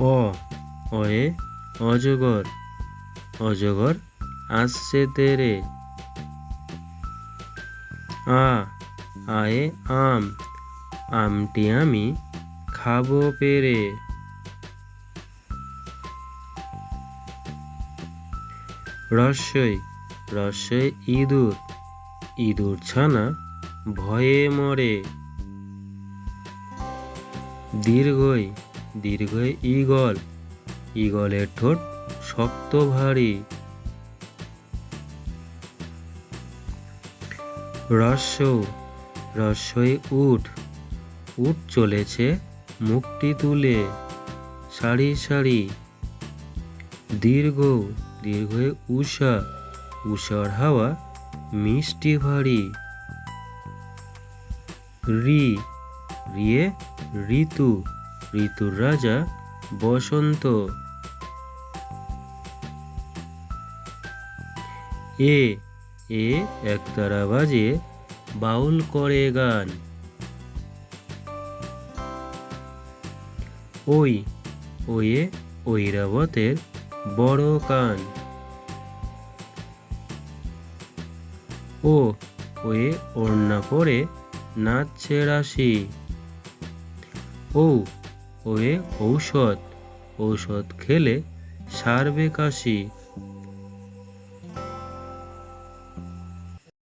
অ অয়ে অজগর। অজগর আসছে তেরে। আ, আয়ে আম। আমটি আমি খাব পেরে। রস্যই রস্যই ইঁদুর। ইঁদুর ছানা ভয়ে মরে। দীর্ঘই দীর্ঘই ঈগল। ঈগলের ঠোঁট শক্ত ভারী। রস্য রস্যই উঠ। উঠ চলেছে মুখটি তুলে। সারি সারি। দীর্ঘ, দীর্ঘই উষা উষার হাওয়া মিষ্টি ভারী। রি, রিয়ে ঋতু। ঋতুর রাজা বসন্ত। এ এ একতারা বাজে বাউল করে গান। ওই, ওয়ে ঐরাবতের বড় কান। ও, ওয়ে ওড়না পরে নাচছে রাশি। ও ওয়ে ঔষধ। ঔষধ খেলে সারবে কাশি।